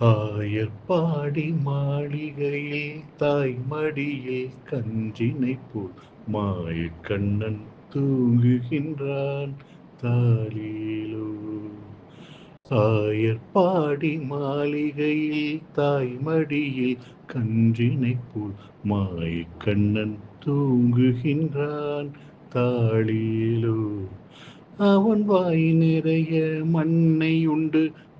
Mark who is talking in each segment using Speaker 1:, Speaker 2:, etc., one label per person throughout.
Speaker 1: ஆயர்பாடி மாளிகையில் தாய்மடியில் கஞ்சினை போல் மாயக்கண்ணன் தூங்குகின்றான். தாலிலோ. ஆயர்பாடி மாளிகையில் தாய்மடியில் கன்றினை போல் மாயக்கண்ணன் தூங்குகின்றான். தாளிலோ அவன் வாய் நிறைய மண்ணை உண்டு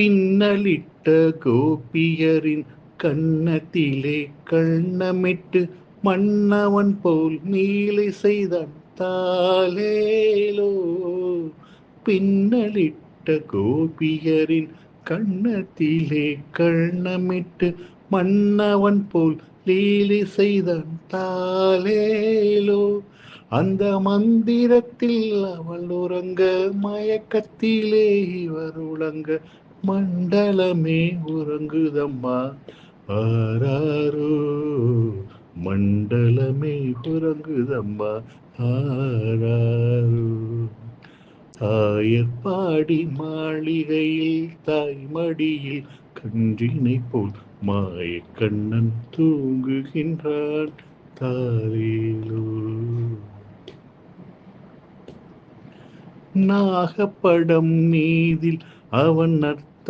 Speaker 1: பின்னலிட்ட கோபியரின் கண்ணத்திலே கண்ணமிட்டு மன்னவன் போல் நீலை செய்தான் தாலேலோ பின்னலிட்ட கோபியரின் கண்ணத்திலே கண்ணமிட்டு மன்னவன் போல் லீலை செய்தான் தாலேலோ அந்த மந்திரத்தில் அவள் உறங்க மயக்கத்திலே இவர் உலங்க மண்டலமே உறங்குதம்மா. ஆராரோ மண்டலமே உறங்குதம்மா. ஆராரோ. தாயற்பாடி மாளிகையில் தாய்மடியில் கன்றினை போல் மாயக்கண்ணன் தூங்குகின்றான் தாரேலோ. நாகப்படம் மீதில் அவன்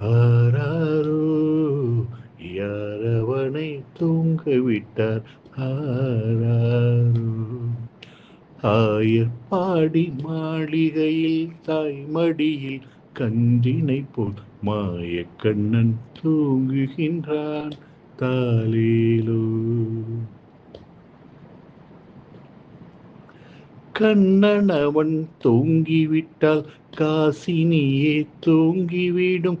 Speaker 1: ஆராரோ யார் அவனை தூங்க விட்டார் ஆராரோ. ஆயர்பாடி மாளிகையில் தாய்மடியில் கன்றினை போல் மாயக்கண்ணன் தூங்குகின்றான் தாலேலோ கண்ணன் அவன் தூங்கிவிட்டால் காசினியே தூங்கிவிடும்.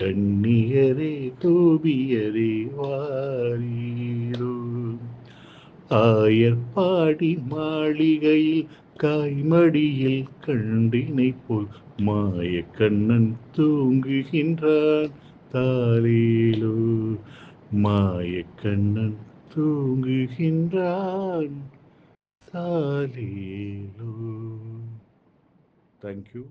Speaker 1: கண்ணியரே தோபியரே வாரீரோ. ஆயர்பாடி மாளிகையில் காய்மடியில் கண்டினை போல் மாய கண்ணன் தூங்குகின்றான் தாலேலோ கண்ணன் தூங்குகின்றான் தாலேலோ தேங்க்யூ